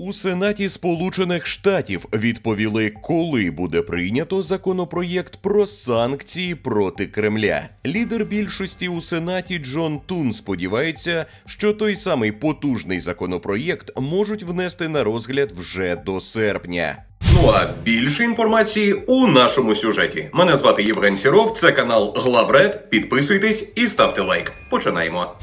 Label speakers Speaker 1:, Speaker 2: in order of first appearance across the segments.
Speaker 1: У Сенаті Сполучених Штатів відповіли, коли буде прийнято законопроєкт про санкції проти Кремля. Лідер більшості у Сенаті Джон Тун сподівається, що той самий потужний законопроєкт можуть внести на розгляд вже до серпня.
Speaker 2: Ну а більше інформації у нашому сюжеті. Мене звати Євген Сіров, це канал Главред. Підписуйтесь і ставте лайк. Починаємо.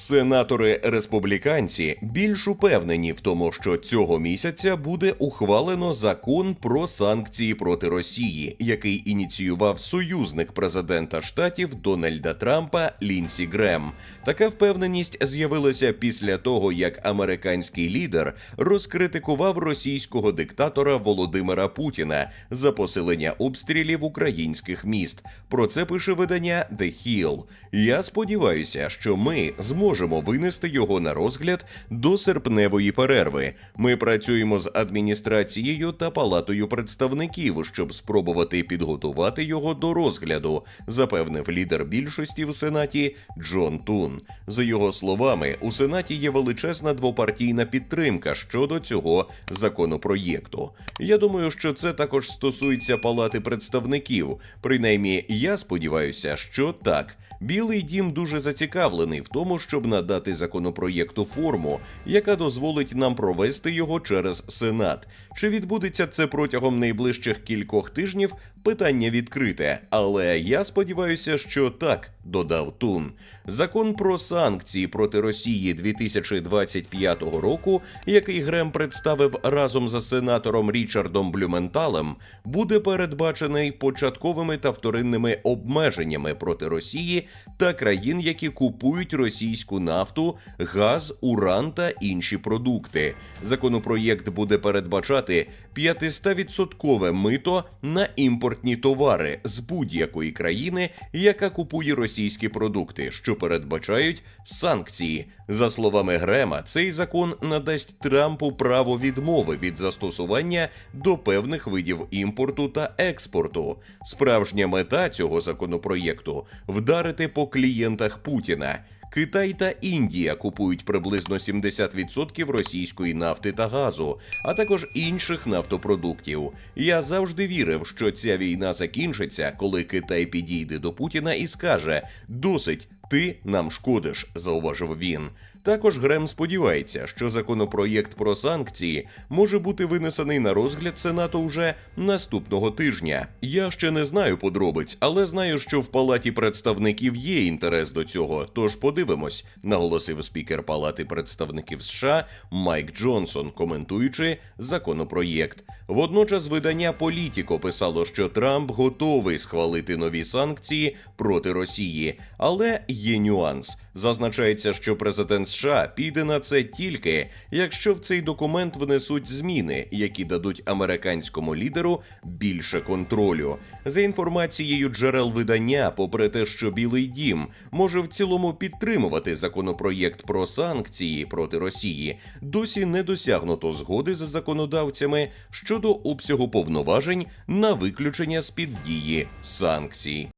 Speaker 1: Сенатори республіканці більш упевнені в тому, що цього місяця буде ухвалено закон про санкції проти Росії, який ініціював союзник президента штатів Дональда Трампа Лінсі Грем. Така впевненість з'явилася після того, як американський лідер розкритикував російського диктатора Володимира Путіна за посилення обстрілів українських міст. Про це пише видання The Hill. Я сподіваюся, що ми зможемо винести його на розгляд до серпневої перерви. Ми працюємо з адміністрацією та палатою представників, щоб спробувати підготувати його до розгляду, запевнив лідер більшості в сенаті Джон Тун. За його словами, у сенаті є величезна двопартійна підтримка щодо цього законопроєкту. Я думаю, що це також стосується палати представників. Принаймні, я сподіваюся, що так. Білий дім дуже зацікавлений в тому, щоб надати законопроєкту форму, яка дозволить нам провести його через Сенат. Чи відбудеться це протягом найближчих кількох тижнів? Питання відкрите, але я сподіваюся, що так, додав Тун. Закон про санкції проти Росії 2025 року, який Грем представив разом за сенатором Річардом Блюменталем, буде передбачений початковими та вторинними обмеженнями проти Росії та країн, які купують російську нафту, газ, уран та інші продукти. Законопроєкт буде передбачати 500% мито на імпортні товари з будь-якої країни, яка купує російські продукти, що передбачають санкції. За словами Грема, цей закон надасть Трампу право відмови від застосування до певних видів імпорту та експорту. Справжня мета цього законопроєкту вдарити по клієнтах Путіна. Китай та Індія купують приблизно 70% російської нафти та газу, а також інших нафтопродуктів. Я завжди вірив, що ця війна закінчиться, коли Китай підійде до Путіна і скаже: досить. Ти нам шкодиш, зауважив він. Також Грем сподівається, що законопроєкт про санкції може бути винесений на розгляд Сенату вже наступного тижня. Я ще не знаю подробиць, але знаю, що в палаті представників є інтерес до цього. Тож подивимось, наголосив спікер Палати представників США Майк Джонсон, коментуючи законопроєкт. Водночас видання Політіко писало, що Трамп готовий схвалити нові санкції проти Росії, але є нюанс. Зазначається, що президент США піде на це тільки, якщо в цей документ внесуть зміни, які дадуть американському лідеру більше контролю. За інформацією джерел видання, попри те, що Білий Дім може в цілому підтримувати законопроєкт про санкції проти Росії, досі не досягнуто згоди з законодавцями щодо обсягу повноважень на виключення з під дії санкцій.